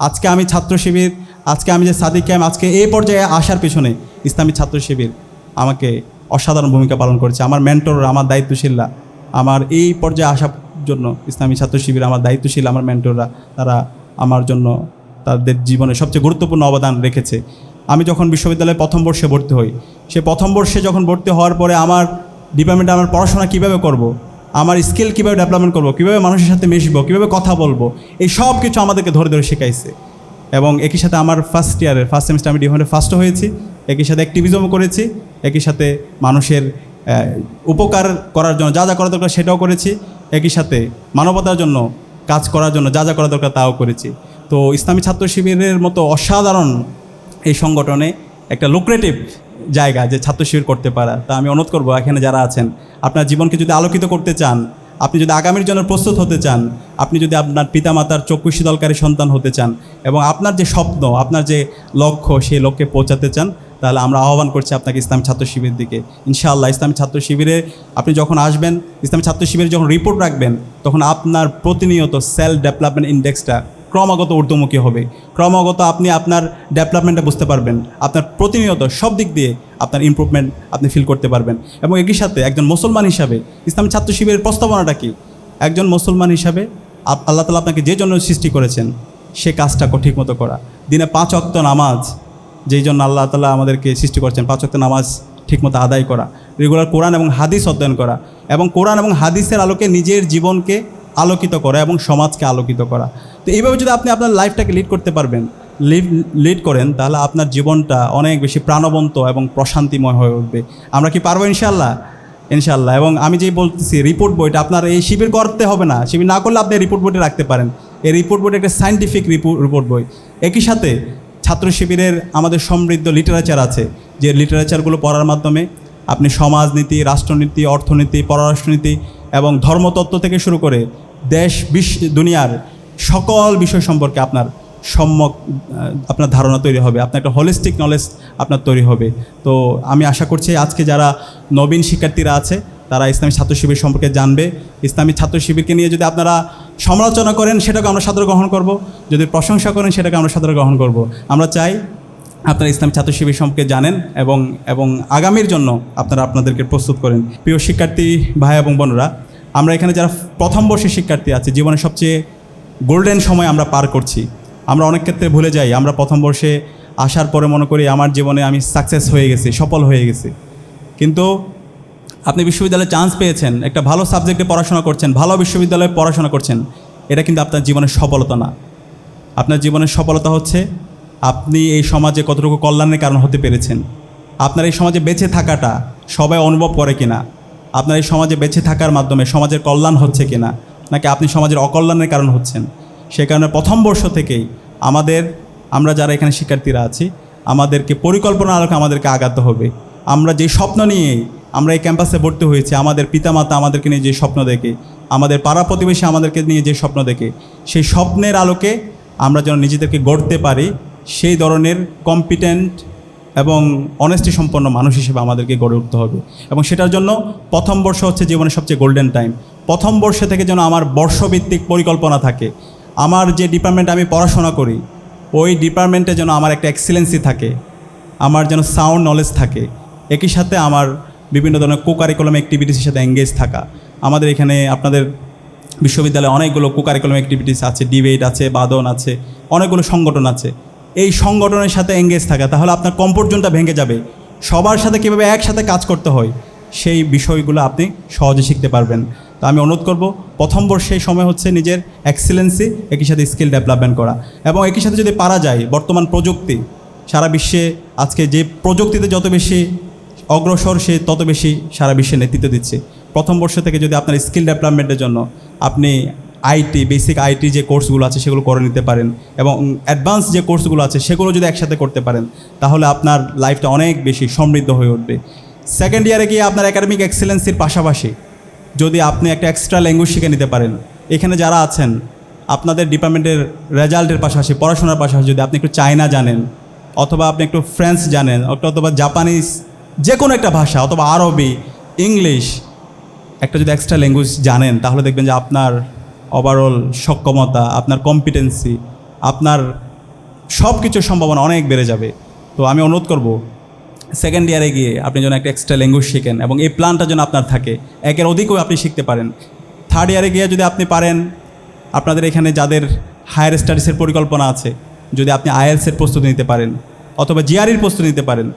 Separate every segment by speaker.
Speaker 1: আজকে আমি ছাত্র শিবির, আজকে আমি যে সাদিক ক্যাম্প, আজকে এই পর্যায়ে আসার পিছনে ইসলামী ছাত্র শিবির আমাকে অসাধারণ ভূমিকা পালন করেছে আমার মেন্টর আমার দায়িত্বশীলরা, আমার এই পর্যায়ে আসার জন্য ইসলামী ছাত্র শিবির আমার দায়িত্বশীল, আমার মেন্টররা তারা আমার জন্য তাদের জীবনে সবচেয়ে গুরুত্বপূর্ণ অবদান রেখেছে আমি যখন বিশ্ববিদ্যালয়ে প্রথম বর্ষে ভর্তি হই, সে প্রথম বর্ষে যখন ভর্তি হওয়ার পরে আমার ডিপার্টমেন্টে আমার পড়াশোনা কীভাবে করব। আমার স্কিল কীভাবে ডেভেলপমেন্ট করব, কীভাবে মানুষের সাথে মিশবো, কীভাবে কথা বলব, এই সব কিছু আমাদেরকে ধরে ধরে শেখাইছে। এবং একই সাথে আমার ফার্স্ট ইয়ারের ফার্স্ট সেমিস্টার আমি ডিপার্টমেন্টে ফার্স্টও হয়েছি, একই সাথে অ্যাক্টিভিজমও করেছি, একই সাথে মানুষের উপকার করার জন্য যা যা করা দরকার সেটাও করেছি, একই সাথে মানবতার জন্য কাজ করার জন্য যা যা করা দরকার তাও করেছি। তো ইসলামী ছাত্র শিবিরের মতো অসাধারণ এই সংগঠনে একটা লুক্রেটিভ জায়গা যে ছাত্র শিবির করতে পারা। তা আমি অনুরোধ করব এখানে যারা আছেন, আপনার জীবনকে যদি আলোকিত করতে চান, আপনি যদি আগামীর জন্য প্রস্তুত হতে চান, আপনি যদি আপনার পিতামাতার চক্ষু শীতলকারী সন্তান হতে চান এবং আপনার যে স্বপ্ন, আপনার যে লক্ষ্য সেই লক্ষ্যে পৌঁছাতে চান, তাহলে আমরা আহ্বান করছি আপনাকে ইসলামী ছাত্র শিবির দিকে। ইনশাআল্লাহ ইসলামী ছাত্র শিবিরে আপনি যখন আসবেন, ইসলামী ছাত্র শিবিরে যখন রিপোর্ট রাখবেন, তখন আপনার প্রতিনিয়ত সেলফ ডেভেলপমেন্ট ইন্ডেক্সটা ক্রমাগত ঊর্ধ্বমুখী হবে। ক্রমাগত আপনি আপনার ডেভেলপমেন্টটা বুঝতে পারবেন। আপনার প্রতিনিয়ত সব দিক দিয়ে আপনার ইমপ্রুভমেন্ট আপনি ফিল করতে পারবেন। এবং একই সাথে একজন মুসলমান হিসাবে ইসলাম ছাত্র শিবিরের প্রস্তাবনাটা কি? একজন মুসলমান হিসাবে আল্লাহ তালা আপনাকে যে জন্য সৃষ্টি করেছেন, সে কাজটা ঠিক মতো করা। দিনে পাঁচ অক্ত নামাজ, যেই জন্য আল্লাহ তালা আমাদেরকে সৃষ্টি করছেন, পাঁচ অক্ত নামাজ ঠিকমতো আদায় করা। রেগুলার কোরআন এবং হাদিস অধ্যয়ন করা। এবং কোরআন এবং হাদিসের আলোকে নিজের জীবনকে আলোকিত করা এবং সমাজকে আলোকিত করা। তো এইভাবে যদি আপনি আপনার লাইফটাকে লিড করতে পারবেন লিড লিড করেন, তাহলে আপনার জীবনটা অনেক বেশি প্রাণবন্ত এবং প্রশান্তিময় হয়ে উঠবে। আমরা কি পারব ইনশাল্লাহ ইনশাল্লাহ এবং আমি যেই বলতেছি রিপোর্ট বইটা আপনার এই শিবির করতে হবে না। শিবির না করলে আপনি রিপোর্ট বইটা রাখতে পারেন। এই রিপোর্ট বইটা একটা সাইন্টিফিক রিপোর্ট বই। একই সাথে ছাত্র শিবিরের আমাদের সমৃদ্ধ লিটারেচার আছে, যে লিটারেচারগুলো পড়ার মাধ্যমে আপনি সমাজনীতি, রাষ্ট্রনীতি, অর্থনীতি, পররাষ্ট্রনীতি এবং ধর্মতত্ত্ব থেকে শুরু করে দেশ, বিশ্ব, দুনিয়ার সকল বিষয় সম্পর্কে আপনার সম্যক আপনার ধারণা তৈরি হবে, আপনার একটা হোলিস্টিক নলেজ আপনার তৈরি হবে। তো আমি আশা করছি আজকে যারা নবীন শিক্ষার্থীরা আছে, তারা ইসলামী ছাত্র শিবির সম্পর্কে জানবে। ইসলামী ছাত্র শিবিরকে নিয়ে যদি আপনারা সমালোচনা করেন, সেটাকে আমরা সাদরে গ্রহণ করব। যদি প্রশংসা করেন, সেটাকে আমরা সাদরে গ্রহণ করব। আমরা চাই আপনারা ইসলামী ছাত্র শিবির সম্পর্কে জানেন এবং এবং আগামীর জন্য আপনারা আপনাদেরকে প্রস্তুত করেন। প্রিয় শিক্ষার্থী ভাই এবং বোনরা, আমরা এখানে যারা প্রথম বর্ষের শিক্ষার্থী আছে, জীবনের সবচেয়ে গোল্ডেন সময় আমরা পার করছি। আমরা অনেক ক্ষেত্রে ভুলে যাই, আমরা প্রথম বর্ষে আসার পরে মনে করি আমার জীবনে আমি সাকসেস হয়ে গেছি, সফল হয়ে গেছি। কিন্তু আপনি বিশ্ববিদ্যালয়ে চান্স পেয়েছেন, একটা ভালো সাবজেক্টে পড়াশোনা করছেন, ভালো বিশ্ববিদ্যালয়ে পড়াশোনা করছেন, এটা কিন্তু আপনার জীবনের সফলতা না। আপনার জীবনের সফলতা হচ্ছে আপনি এই সমাজে কতটুকু কল্যাণের কারণ হতে পেরেছেন। আপনার এই সমাজে বেঁচে থাকাটা সবাই অনুভব করে কিনা? আপনার এই সমাজে বেঁচে থাকার মাধ্যমে সমাজের কল্যাণ হচ্ছে কিনা? নাকি আপনি সমাজের অকল্যাণের কারণ হচ্ছেন? সে কারণে প্রথম বর্ষ থেকেই আমাদের, আমরা যারা এখানে শিক্ষার্থীরা আছি, আমাদেরকে পরিকল্পনা আলোকে আমাদেরকে আগাতে হবে। আমরা যে স্বপ্ন নিয়ে আমরা এই ক্যাম্পাসে ভর্তি হয়েছি, আমাদের পিতামাতা আমাদেরকে নিয়ে যে স্বপ্ন দেখে, আমাদের পাড়া প্রতিবেশী আমাদেরকে নিয়ে যে স্বপ্ন দেখে, সেই স্বপ্নের আলোকে আমরা যেন নিজেদেরকে গড়তে পারি, সেই ধরনের কম্পিটেন্ট এবং অনেস্টি সম্পন্ন মানুষ হিসেবে আমাদেরকে গড়ে উঠতে হবে। এবং সেটার জন্য প্রথম বর্ষ হচ্ছে জীবনের সবচেয়ে গোল্ডেন টাইম প্রথম বর্ষ থেকে যেন আমার বর্ষভিত্তিক পরিকল্পনা থাকে। আমার যে ডিপার্টমেন্টে আমি পড়াশোনা করি, ওই ডিপার্টমেন্টে যেন আমার একটা এক্সিলেন্সি থাকে। আমার যেন সাউন্ড নলেজ থাকে। একই সাথে আমার বিভিন্ন ধরনের কো কারিকুলাম অ্যাক্টিভিটিসের সাথে এঙ্গেজ থাকা। আমাদের এখানে আপনাদের বিশ্ববিদ্যালয়ে অনেকগুলো কো কারিকুলাম অ্যাক্টিভিটিস আছে ডিবেট আছে, বাদন আছে, অনেকগুলো সংগঠন আছে। এই সংগঠনের সাথে এঙ্গেজ থাকা, তাহলে আপনার কমফোর্ট ভেঙে যাবে। সবার সাথে কীভাবে একসাথে কাজ করতে হয়, সেই বিষয়গুলো আপনি সহজে শিখতে পারবেন। তো আমি অনুরোধ করব, প্রথম বর্ষে সময় হচ্ছে নিজের এক্সিলেন্সি একই সাথে স্কিল ডেভেলপমেন্ট করা। এবং একই সাথে যদি পারা যায়, বর্তমান প্রযুক্তি, সারা বিশ্বে আজকে যে প্রযুক্তিতে যত বেশি অগ্রসর, সে তত বেশি সারা বিশ্বে নেতৃত্ব দিচ্ছে। প্রথম বর্ষ থেকে যদি আপনার স্কিল ডেভেলপমেন্টের জন্য আপনি আইটি বেসিক আইটি যে কোর্সগুলো আছে সেগুলো করে নিতে পারেন এবং অ্যাডভান্স যে কোর্সগুলো আছে সেগুলো যদি একসাথে করতে পারেন, তাহলে আপনার লাইফটা অনেক বেশি সমৃদ্ধ হয়ে উঠবে। সেকেন্ড ইয়ারে গিয়ে আপনার একাডেমিক এক্সেলেন্সির পাশাপাশি যদি আপনি একটা এক্সট্রা ল্যাঙ্গুয়েজ শিখে নিতে পারেন, এখানে যারা আছেন, আপনাদের ডিপার্টমেন্টের রেজাল্টের পাশাপাশি, পড়াশোনার পাশাপাশি যদি আপনি একটু চায়না জানেন, অথবা আপনি একটু ফ্রেঞ্চ জানেন, অথবা জাপানিজ যে কোনো একটা ভাষা অথবা আরবি, ইংলিশ, একটা যদি এক্সট্রা ল্যাঙ্গুয়েজ জানেন, তাহলে দেখবেন যে আপনার ওভারঅল সক্ষমতা, আপনার কম্পিটেন্সি আপনার সব কিছুর সম্ভাবনা অনেক বেড়ে যাবে। তো আমি অনুরোধ করব সেকেন্ড ইয়ারে গিয়ে আপনি যেন একটা এক্সট্রা ল্যাঙ্গুয়েজ শেখেন এবং এই প্ল্যানটা যেন আপনার থাকে। একের অধিকও আপনি শিখতে পারেন। থার্ড ইয়ারে গিয়ে যদি আপনি পারেন, আপনাদের এখানে যাদের হায়ার স্টাডিজের পরিকল্পনা আছে, যদি আপনি আইএলসের প্রস্তুতি নিতে পারেন অথবা জিআরইর প্রস্তুতি নিতে পারেন,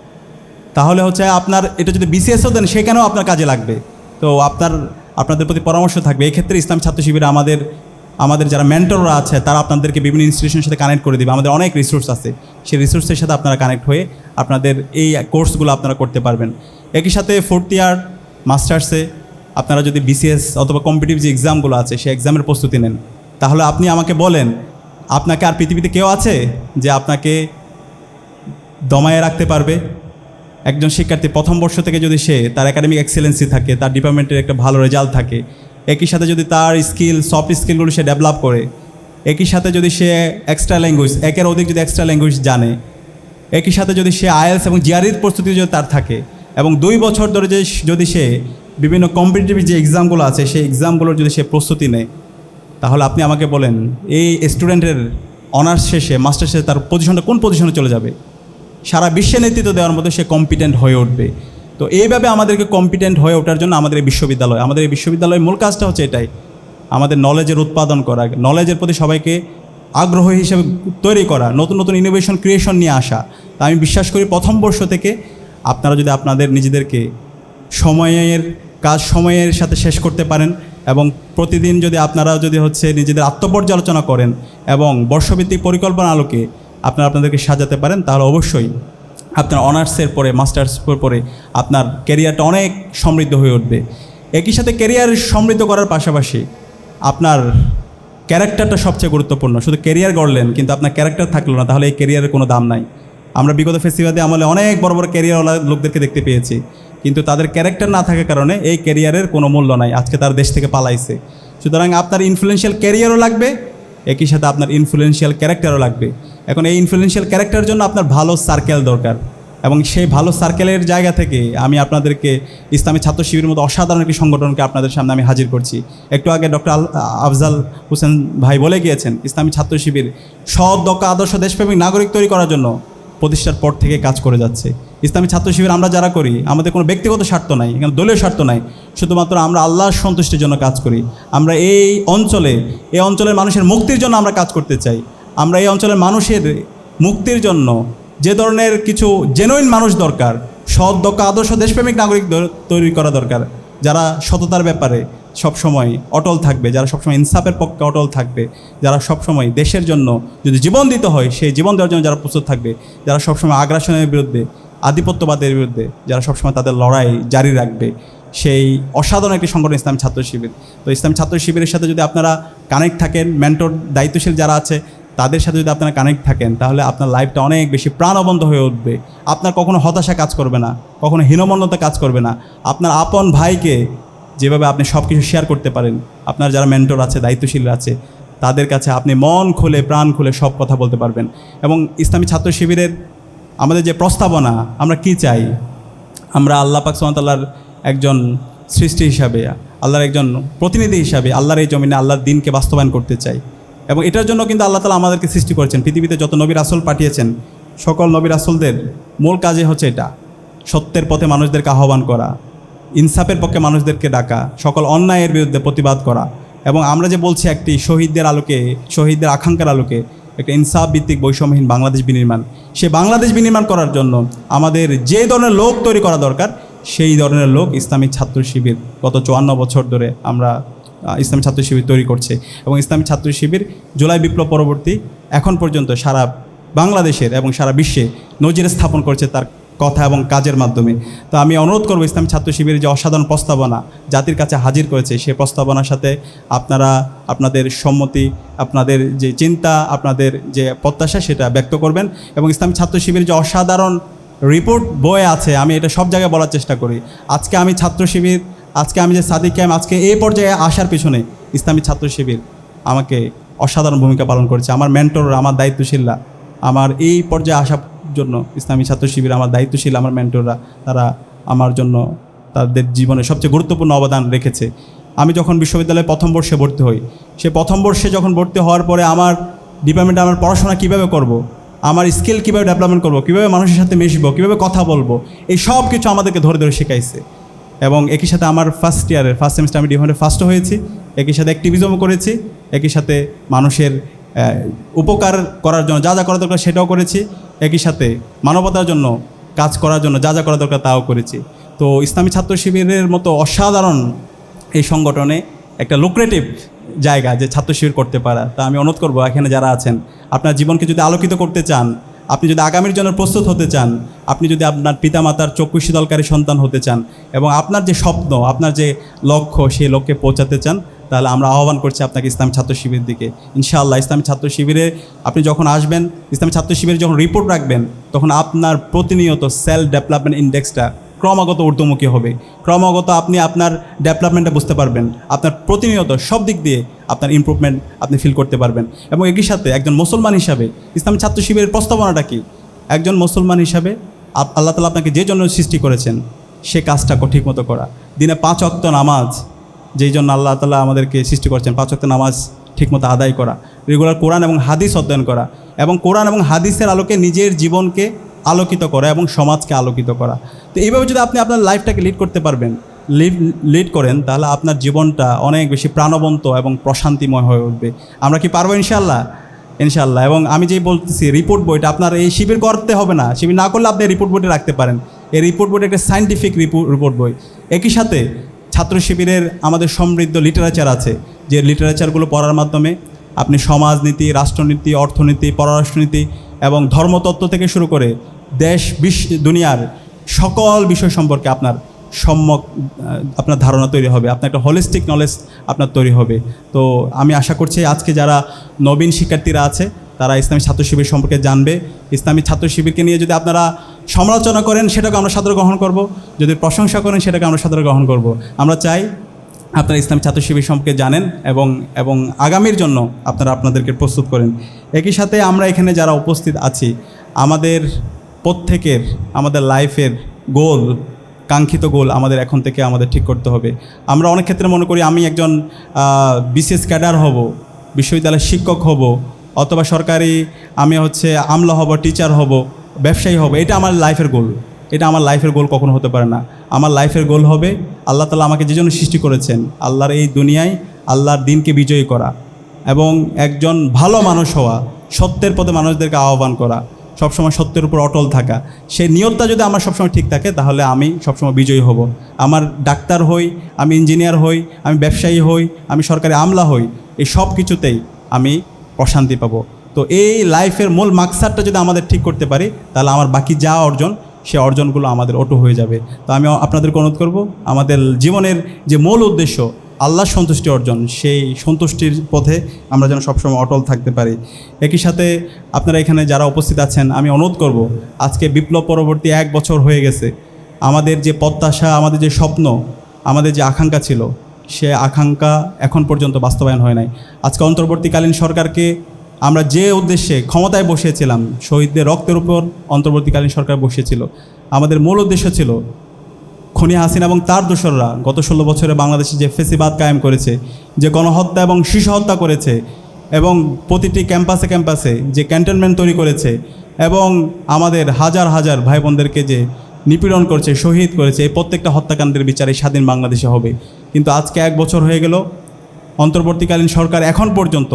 Speaker 1: তাহলে হচ্ছে আপনার, এটা যদি বিসিএসও দেন, সেখানেও আপনার কাজে লাগবে। তো আপনার আপনাদের প্রতি পরামর্শ থাকবে। এই ক্ষেত্রে ইসলাম ছাত্র শিবিরে আমাদের আমাদের যারা মেন্টররা আছে, তারা আপনাদেরকে বিভিন্ন ইনস্টিটিউশনের সাথে কানেক্ট করে দেবে। আমাদের অনেক রিসোর্স আছে। সেই রিসোর্সের সাথে আপনারা কানেক্ট হয়ে আপনাদের এই কোর্সগুলো আপনারা করতে পারবেন। একই সাথে ফোর্থ ইয়ার মাস্টার্সে আপনারা যদি বিসিএস অথবা কম্পিটিভ যে এক্সামগুলো আছে, সেই এক্সামের প্রস্তুতি নেন। তাহলে আপনি আমাকে বলেন, আপনাকে আর পৃথিবীতে কেউ আছে যে আপনাকে দমায়ে রাখতে পারবে? একজন শিক্ষার্থী প্রথম বর্ষ থেকে যদি সে তার একাডেমিক এক্সেলেন্সি থাকে, তার ডিপার্টমেন্টের একটা ভালো রেজাল্ট থাকে, একই সাথে যদি তার স্কিল সফট স্কিলগুলো সে ডেভেলপ করে, একই সাথে যদি সে এক্সট্রা ল্যাঙ্গুয়েজ একের অধিক যদি এক্সট্রা ল্যাঙ্গুয়েজ জানে, একই সাথে যদি সে আইএলস এবং জিআরির প্রস্তুতি যদি তার থাকে, এবং দুই বছর ধরে যে যদি সে বিভিন্ন কম্পিটিটিভ যে এক্সামগুলো আছে, সেই এক্সামগুলোর যদি সে প্রস্তুতি নেয়, তাহলে আপনি আমাকে বলেন, এই স্টুডেন্টের অনার্স শেষে মাস্টার শেষে তার পজিশনটা কোন পজিশনে চলে যাবে? সারা বিশ্বে নেতৃত্ব দেওয়ার মতো সে কম্পিটেন্ট হয়ে উঠবে। তো এইভাবে আমাদেরকে কম্পিটেন্ট হয়ে ওঠার জন্য আমাদের এই বিশ্ববিদ্যালয়, আমাদের এই বিশ্ববিদ্যালয়ের মূল কাজটা হচ্ছে এটাই, আমাদের নলেজের উৎপাদন করা নলেজের প্রতি সবাইকে আগ্রহ হিসেবে তৈরি করা, নতুন নতুন ইনোভেশন ক্রিয়েশন নিয়ে আসা। তা আমি বিশ্বাস করি প্রথম বর্ষ থেকে আপনারা যদি আপনাদের নিজেদেরকে সময়ের কাজ, সময়ের সাথে শেষ করতে পারেন এবং প্রতিদিন যদি আপনারা যদি হচ্ছে নিজেদের আত্মপর্যালোচনা করেন এবং বর্ষভিত্তিক পরিকল্পনা আলোকে আপনারা আপনাদেরকে সাজাতে পারেন, তাহলে অবশ্যই আপনার অনার্সের পরে মাস্টার্স পরে আপনার ক্যারিয়ারটা অনেক সমৃদ্ধ হয়ে উঠবে। একই সাথে ক্যারিয়ার সমৃদ্ধ করার পাশাপাশি আপনার ক্যারেক্টারটা সবচেয়ে গুরুত্বপূর্ণ। শুধু ক্যারিয়ার গড়লেন, কিন্তু আপনার ক্যারেক্টার থাকল না, তাহলে এই ক্যারিয়ারের কোনো দাম নাই। আমরা বিগত ফেস্টিভ্যালে আমলে অনেক বড় বড় ক্যারিয়ারওয়ালা লোকদেরকে দেখতে পেয়েছি, কিন্তু তাদের ক্যারেক্টার না থাকার কারণে এই ক্যারিয়ারের কোনো মূল্য নাই, আজকে তার দেশ থেকে পালাইছে। সুতরাং আপনার ইনফ্লুয়েন্সিয়াল ক্যারিয়ারও লাগবে, একই সাথে আপনার ইনফ্লুয়েন্সিয়াল ক্যারেক্টারও লাগবে। এখন এই ইনফ্লুয়েন্সিয়াল ক্যারেক্টার জন্য আপনার ভালো সার্কেল দরকার। এবং সেই ভালো সার্কেলের জায়গা থেকে আমি আপনাদেরকে ইসলামী ছাত্র শিবিরের মতো অসাধারণ একটি সংগঠনকে আপনাদের সামনে আমি হাজির করছি। একটু আগে ডক্টর আফজাল হোসেন ভাই বলে গিয়েছেন, ইসলামী ছাত্র শিবির সৎ, দক্ষ, আদর্শ, দেশপ্রেমিক নাগরিক তৈরি করার জন্য প্রতিষ্ঠার পর থেকে কাজ করে যাচ্ছে। ইসলামী ছাত্র শিবির আমরা যারা করি, আমাদের কোনো ব্যক্তিগত স্বার্থ নাই এখানে দলীয় স্বার্থ নাই, শুধুমাত্র আমরা আল্লাহর সন্তুষ্টির জন্য কাজ করি। আমরা এই অঞ্চলে, এই অঞ্চলের মানুষের মুক্তির জন্য আমরা কাজ করতে চাই। আমরা এই অঞ্চলের মানুষের মুক্তির জন্য যে ধরনের কিছু জেনুইন মানুষ দরকার সৎ দক্ষ আদর্শ দেশপ্রেমিক নাগরিক তৈরি করা দরকার, যারা সততার ব্যাপারে সবসময় অটল থাকবে, যারা সবসময় ইনসাফের পক্ষে অটল থাকবে, যারা সবসময় দেশের জন্য যদি জীবন দিতে হয়, সেই জীবন দেওয়ার জন্য যারা প্রস্তুত থাকবে, যারা সবসময় আগ্রাসনের বিরুদ্ধে, আধিপত্যবাদের বিরুদ্ধে, যারা সবসময় তাদের লড়াই জারি রাখবে, সেই অসাধারণ একটি সংগঠন ইসলাম ছাত্র শিবির। তো ইসলাম ছাত্র শিবিরের সাথে যদি আপনারা কানেক্ট থাকেন মেন্টর দায়িত্বশীল যারা আছে তাদের সাথে যদি আপনারা কানেক্ট থাকেন, তাহলে আপনার লাইফটা অনেক বেশি প্রাণবন্ত হয়ে উঠবে। আপনার কখনো হতাশা কাজ করবে না, কখনো হীনমন্যতা কাজ করবে না। আপনার আপন ভাইকে যেভাবে আপনি সব কিছু শেয়ার করতে পারেন, আপনার যারা মেন্টর আছে, দায়িত্বশীল আছে, তাদের কাছে আপনি মন খুলে, প্রাণ খুলে সব কথা বলতে পারবেন। এবং ইসলামী ছাত্র শিবিরের আমাদের যে প্রস্তাবনা, আমরা কি চাই? আমরা আল্লাহ পাক সুমতাল্লাহর একজন সৃষ্টি হিসাবে, আল্লাহর একজন প্রতিনিধি হিসাবে, আল্লাহর এই জমিনে আল্লাহর দিনকে বাস্তবায়ন করতে চাই। এবং এটার জন্য কিন্তু আল্লাহ তালা আমাদেরকে সৃষ্টি করেছেন। পৃথিবীতে যত নবীর আসল পাঠিয়েছেন, সকল নবীর আসলদের মূল কাজে হচ্ছে এটা। সত্যের পথে মানুষদেরকে আহ্বান করা, ইনসাফের পক্ষে মানুষদেরকে ডাকা, সকল অন্যায়ের বিরুদ্ধে প্রতিবাদ করা এবং আমরা যে বলছি একটি শহীদদের আলোকে, শহীদদের আকাঙ্ক্ষার আলোকে, একটা ইনসাফ ভিত্তিক বৈষম্যহীন বাংলাদেশ বিনির্মাণ। সে বাংলাদেশ বিনির্মাণ করার জন্য আমাদের যে ধরনের লোক তৈরি করা দরকার, সেই ধরনের লোক ইসলামী ছাত্র শিবির গত চুয়ান্ন বছর ধরে আমরা ইসলামী ছাত্র শিবির তৈরি করছে এবং ইসলামী ছাত্র শিবির জুলাই বিপ্লব পরবর্তী এখন পর্যন্ত সারা বাংলাদেশের এবং সারা বিশ্বে নজির স্থাপন করছে তার কথা এবং কাজের মাধ্যমে। তো আমি অনুরোধ করব ইসলামী ছাত্র শিবিরের যে অসাধারণ প্রস্তাবনা জাতির কাছে হাজির করেছে সেই প্রস্তাবনার সাথে আপনারা আপনাদের সম্মতি, আপনাদের যে চিন্তা, আপনাদের যে প্রত্যাশা সেটা ব্যক্ত করবেন এবং ইসলামী ছাত্র শিবিরের যে অসাধারণ রিপোর্ট বয়ে আছে, আমি এটা সব জায়গায় বলার চেষ্টা করি। আজকে আমি ছাত্র শিবির আজকে আমি যে সাদিক ক্যাম্প আজকে এই পর্যায়ে আসার পিছনে ইসলামী ছাত্র শিবির আমাকে অসাধারণ ভূমিকা পালন করেছে আমার মেন্টর আমার দায়িত্বশীলরা, আমার এই পর্যায়ে আসার জন্য ইসলামী ছাত্র শিবির আমার দায়িত্বশীল, আমার মেন্টররা তারা আমার জন্য তাদের জীবনে সবচেয়ে গুরুত্বপূর্ণ অবদান রেখেছে আমি যখন বিশ্ববিদ্যালয়ে প্রথম বর্ষে ভর্তি হই, সে প্রথম বর্ষে যখন ভর্তি হওয়ার পরে আমার ডিপার্টমেন্টে আমার পড়াশোনা কীভাবে করব। আমার স্কিল কীভাবে ডেভেলপমেন্ট করব, কীভাবে মানুষের সাথে মিশবো, কীভাবে কথা বলব, এই সব কিছু আমাদেরকে ধরে ধরে শেখাইছে এবং একই সাথে আমার ফার্স্ট ইয়ারের ফার্স্ট সেমিস্টার আমি ডিভান্ডে ফার্স্টও হয়েছি, একই সাথে অ্যাক্টিভিজমও করেছি, একই সাথে মানুষের উপকার করার জন্য যা যা করা দরকার সেটাও করেছি, একই সাথে মানবতার জন্য কাজ করার জন্য যা যা করা দরকার তাও করেছি। তো ইসলামী ছাত্র শিবিরের মতো অসাধারণ এই সংগঠনে একটা লুক্রেটিভ জায়গা যে ছাত্র শিবির করতে পারা। তা আমি অনুরোধ করব এখানে যারা আছেন, আপনার জীবনকে যদি আলোকিত করতে চান আপনি যদি আগামীর জন্য প্রস্তুত হতে চান, আপনি যদি আপনার পিতামাতার চক্ষু শীতলকারী সন্তান হতে চান এবং আপনার যে স্বপ্ন, আপনার যে লক্ষ্য, সেই লক্ষ্যে পৌঁছাতে চান, তাহলে আমরা আহ্বান করছি আপনাকে ইসলামী ছাত্র শিবির দিকে। ইনশাআল্লাহ, ইসলামী ছাত্র শিবিরে আপনি যখন আসবেন, ইসলামী ছাত্র শিবিরে যখন রিপোর্ট রাখবেন, তখন আপনার প্রতিনিয়ত সেলফ ডেভেলপমেন্ট ইন্ডেক্সটা ক্রমাগত ঊর্ধ্বমুখী হবে। ক্রমাগত আপনি আপনার ডেভেলপমেন্টটা বুঝতে পারবেন। আপনার প্রতিনিয়ত সব দিক দিয়ে আপনার ইমপ্রুভমেন্ট আপনি ফিল করতে পারবেন। এবং একই সাথে একজন মুসলমান হিসাবে ইসলাম ছাত্র শিবিরের প্রস্তাবনাটা কি? একজন মুসলমান হিসাবে আল্লাহ তালা আপনাকে যে জন্য সৃষ্টি করেছেন, সে কাজটা ঠিক মতো করা। দিনে পাঁচ অক্ত নামাজ, যেই জন্য আল্লাহ তালা আমাদেরকে সৃষ্টি করেছেন, পাঁচ অক্ত নামাজ ঠিকমতো আদায় করা। রেগুলার কোরআন এবং হাদিস অধ্যয়ন করা। এবং কোরআন এবং হাদিসের আলোকে নিজের জীবনকে আলোকিত করা এবং সমাজকে আলোকিত করা। তো এইভাবে যদি আপনি আপনার লাইফটাকে লিড করতে পারবেন লিড লিড করেন, তাহলে আপনার জীবনটা অনেক বেশি প্রাণবন্ত এবং প্রশান্তিময় হয়ে উঠবে। আমরা কি পারব ইনশাল্লাহ ইনশাল্লাহ এবং আমি যেই বলতেছি রিপোর্ট বইটা আপনার এই শিবির করতে হবে না। শিবির না করলে আপনি রিপোর্ট বইটা রাখতে পারেন। এই রিপোর্ট বইটা একটা সাইন্টিফিক রিপোর্ট বই। একই সাথে ছাত্র শিবিরের আমাদের সমৃদ্ধ লিটারেচার আছে, যে লিটারেচারগুলো পড়ার মাধ্যমে আপনি সমাজনীতি, রাষ্ট্রনীতি, অর্থনীতি, পররাষ্ট্রনীতি এবং ধর্মতত্ত্ব থেকে শুরু করে দেশ, বিশ্ব, দুনিয়ার সকল বিষয় সম্পর্কে আপনার সম্যক আপনার ধারণা তৈরি হবে। আপনার একটা হোলিস্টিক নলেজ আপনার তৈরি হবে। তো আমি আশা করছি আজকে যারা নবীন শিক্ষার্থীরা আছে, তারা ইসলামী ছাত্র শিবির সম্পর্কে জানবে। ইসলামী ছাত্র শিবিরকে নিয়ে যদি আপনারা সমালোচনা করেন, সেটাকে আমরা সাদরে গ্রহণ করব। যদি প্রশংসা করেন, সেটাকে আমরা সাদরে গ্রহণ করব। আমরা চাই আপনারা ইসলাম ছাত্র শিবির সম্পর্কে জানেন এবং এবং আগামীর জন্য আপনারা আপনাদেরকে প্রস্তুত করেন। একই সাথে আমরা এখানে যারা উপস্থিত আছি, আমাদের প্রত্যেকের, আমাদের লাইফের গোল, কাঙ্ক্ষিত গোল আমাদের এখন থেকে আমাদের ঠিক করতে হবে। আমরা অনেক ক্ষেত্রে মনে করি আমি একজন বিশেষ ক্যাডার হব, বিশ্ববিদ্যালয়ের শিক্ষক হব, অথবা সরকারি আমি হচ্ছে আমলা হব, টিচার হব, ব্যবসায়ী হব, এটা আমার লাইফের গোল। এটা আমার লাইফের গোল কখনো হতে পারে না। আমার লাইফের গোল হবে আল্লাহ তালা আমাকে যে জন্য সৃষ্টি করেছেন, আল্লাহর এই দুনিয়ায় আল্লাহর দিনকে বিজয়ী করা এবং একজন ভালো মানুষ হওয়া, সত্যের পথে মানুষদেরকে আহ্বান করা, সবসময় সত্যের উপর অটল থাকা। সেই নিয়তটা যদি আমার সবসময় ঠিক থাকে, তাহলে আমি সবসময় বিজয়ী হব। আমার ডাক্তার হই, আমি ইঞ্জিনিয়ার হই, আমি ব্যবসায়ী হই, আমি সরকারি আমলা হই, এই সব কিছুতেই আমি প্রশান্তি পাবো। তো এই লাইফের মূল মাকসাদটা যদি আমাদের ঠিক করতে পারি, তাহলে আমার বাকি যা অর্জন সে অর্জনগুলো আমাদের অটো হয়ে যাবে। তো আমি আপনাদেরকে অনুরোধ করব, আমাদের জীবনের যে মূল উদ্দেশ্য, আল্লাহর সন্তুষ্টি অর্জন, সেই সন্তুষ্টির পথে আমরা যেন সবসময় অটল থাকতে পারি। একই সাথে আপনারা এখানে যারা উপস্থিত আছেন, আমি অনুরোধ করব, আজকে বিপ্লব পরবর্তী এক বছর হয়ে গেছে। আমাদের যে প্রত্যাশা, আমাদের যে স্বপ্ন, আমাদের যে আকাঙ্ক্ষা ছিল, সে আকাঙ্ক্ষা এখন পর্যন্ত বাস্তবায়ন হয় নাই। আজকে অন্তর্বর্তীকালীন সরকারকে আমরা যে উদ্দেশ্যে ক্ষমতায় বসিয়েছিলাম, শহীদদের রক্তের উপর অন্তর্বর্তীকালীন সরকার বসিয়েছিল, আমাদের মূল উদ্দেশ্য ছিল খনি হাসিনা এবং তার দোসররা গত ষোলো বছরে বাংলাদেশে যে ফেসিবাদ কায়েম করেছে, যে গণহত্যা এবং শিশু হত্যা করেছে এবং প্রতিটি ক্যাম্পাসে ক্যাম্পাসে যে ক্যান্টনমেন্ট তৈরি করেছে এবং আমাদের হাজার হাজার ভাই বোনদেরকে যে নিপীড়ন করছে, শহীদ করেছে, এই প্রত্যেকটা হত্যাকাণ্ডের বিচার স্বাধীন বাংলাদেশে হবে। কিন্তু আজকে এক বছর হয়ে গেল, অন্তর্বর্তীকালীন সরকার এখন পর্যন্ত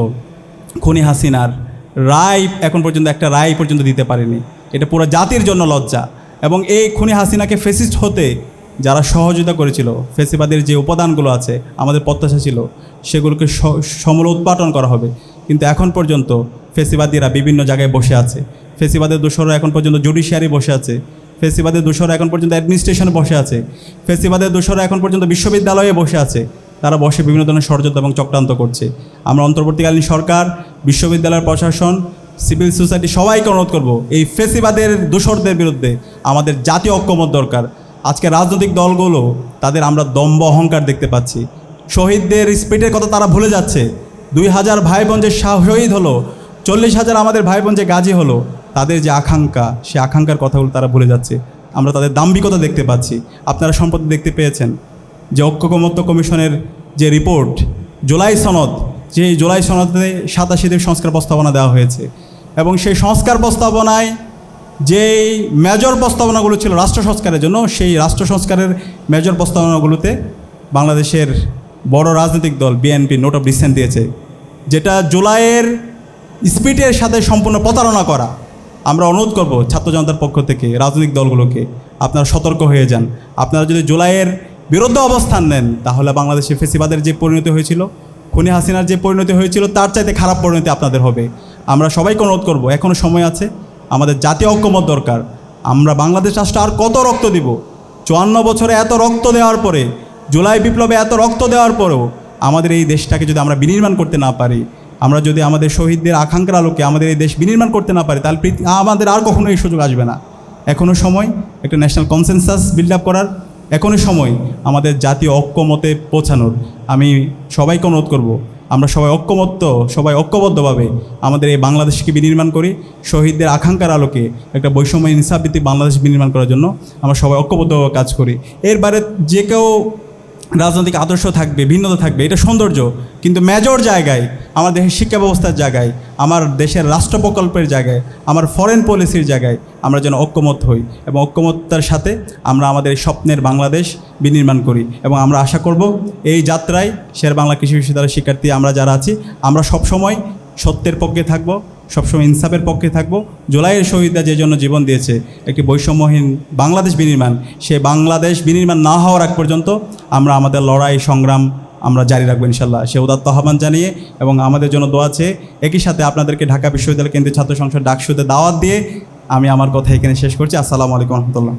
Speaker 1: খুনি হাসিনার রায় এখন পর্যন্ত একটা রায় পর্যন্ত দিতে পারেনি। এটা পুরো জাতির জন্য লজ্জা। এবং এই খুনি হাসিনাকে ফেসিস্ট হতে যারা সহযোগিতা করেছিল, ফেসিবাদের যে উপাদানগুলো আছে, আমাদের প্রত্যাশা ছিল, সেগুলোকে সমূল উৎপাদন করা হবে। কিন্তু এখন পর্যন্ত ফেসিবাদীরা বিভিন্ন জায়গায় বসে আছে। ফেসিবাদের দোষররা এখন পর্যন্ত জুডিশিয়ারি বসে আছে। ফেসিবাদের দোষররা এখন পর্যন্ত অ্যাডমিনিস্ট্রেশনে বসে আছে। ফেসিবাদের দোষররা এখন পর্যন্ত বিশ্ববিদ্যালয়ে বসে আছে। তারা বসে বিভিন্ন ধরনের ষড়যন্ত্র এবং চক্রান্ত করছে। আমরা অন্তর্বর্তীকালীন সরকার বিশ্ববিদ্যালয়ের প্রশাসন, সিভিল সোসাইটি সবাইকে অনুরোধ করব, এই ফেসিবাদের দোষরদের বিরুদ্ধে আমাদের জাতীয় ঐক্যমত দরকার। আজকে রাজনৈতিক দলগুলো, তাদের আমরা দম্ব অহংকার দেখতে পাচ্ছি। শহীদদের স্পিডের কথা তারা ভুলে যাচ্ছে। দুই হাজার ভাই বোন যে শহীদ হলো, চল্লিশ হাজার আমাদের ভাই বোন যে গাজী হলো, তাদের যে আকাঙ্ক্ষা সে আকাঙ্ক্ষার কথাগুলো তারা ভুলে যাচ্ছে। আমরা তাদের দাম্ভিকতা দেখতে পাচ্ছি। আপনারা সম্পত্তি দেখতে পেয়েছেন যে ঐক্যমত্য কমিশনের যে রিপোর্ট জুলাই সনদ, যে জুলাই সনদে সাতাশিদের সংস্কার প্রস্তাবনা দেওয়া হয়েছে। এবং সেই সংস্কার প্রস্তাবনায় যেই মেজর প্রস্তাবনাগুলো ছিল রাষ্ট্র সংস্কারের জন্য, সেই রাষ্ট্র সংস্কারের মেজর প্রস্তাবনাগুলোতে বাংলাদেশের বড় রাজনৈতিক দল বিএনপি নোট অফ ডিসেন্ট দিয়েছে, যেটা জুলাইয়ের স্পিডের সাথে সম্পূর্ণ প্রতারণা করা। আমরা অনুরোধ করব ছাত্র জনতার পক্ষ থেকে, রাজনৈতিক দলগুলোকে, আপনারা সতর্ক হয়ে যান। আপনারা যদি জুলাইয়ের বিরুদ্ধে অবস্থান নেন, তাহলে বাংলাদেশে ফেসিবাদের যে পরিণতি হয়েছিল, খুনি হাসিনার যে পরিণতি হয়েছিল, তার চাইতে খারাপ পরিণতি আপনাদের হবে। আমরা সবাইকে অনুরোধ করব এখনও সময় আছে, আমাদের জাতীয় ঐক্যমত দরকার। আমরা বাংলাদেশ রাষ্ট্র আর কত রক্ত দিব? চুয়ান্ন বছরে এত রক্ত দেওয়ার পরে, জুলাই বিপ্লবে এত রক্ত দেওয়ার পরেও আমাদের এই দেশটাকে যদি আমরা বিনির্মাণ করতে না পারি, আমরা যদি আমাদের শহীদদের আকাঙ্ক্ষার আলোকে আমাদের এই দেশ বিনির্মাণ করতে না পারি, তাহলে আমাদের আর কখনো এই সুযোগ আসবে না। এখনও সময়, একটা ন্যাশনাল কনসেনসাস বিল্ড আপ করার। এখনই সময় আমাদের জাতীয় ঐক্যমতে পৌঁছানোর। আমি সবাইকে অনুরোধ করব, আমরা সবাই ঐক্যমত্য, সবাই ঐক্যবদ্ধভাবে আমাদের এই বাংলাদেশকে বিনির্মাণ করি। শহীদদের আকাঙ্ক্ষার আলোকে একটা বৈষম্য ইনসাফভিত্তিক বাংলাদেশ বিনির্মাণ করার জন্য আমরা সবাই ঐক্যবদ্ধভাবে কাজ করি। এর বাইরে যে কেউ রাজনৈতিক আদর্শ থাকবে, ভিন্নতা থাকবে, এটা সৌন্দর্য। কিন্তু মেজর জায়গায়, আমার দেশের শিক্ষা ব্যবস্থার জায়গায়, আমার দেশের রাষ্ট্র প্রকল্পের জায়গায়, আমার ফরেন পলিসির জায়গায় আমরা যেন ঐক্যমত হই এবং ঐক্যমত্যার সাথে আমরা আমাদের স্বপ্নের বাংলাদেশ বিনির্মাণ করি এবং আমরা আশা করব এই যাত্রায় শের বাংলা কৃষি বিশ্ববিদ্যালয়ের শিক্ষার্থী আমরা যারা আছি, আমরা সবসময় সত্যের পক্ষে থাকব। সবসময় ইনসাফের পক্ষে থাকব। জুলাইয়ের শহীদরা যে জন্য জীবন দিয়েছে, একটি বৈষম্যহীন বাংলাদেশ বিনির্মাণ, সে বাংলাদেশ বিনির্মাণ না হওয়ার আগ পর্যন্ত আমরা আমাদের লড়াই, সংগ্রাম আমরা জারি রাখব ইনশাল্লাহ। সে উদাত্ত আহ্বান জানিয়ে এবং আমাদের জন্য দোয়া আছে একই সাথে আপনাদেরকে ঢাকা বিশ্ববিদ্যালয় কেন্দ্রীয় ছাত্র সংসদ ডাকসুতে দাওয়াত দিয়ে আমি আমার কথা এখানে শেষ করছি। আসসালামু আলাইকুম রহমতুল্লাহ।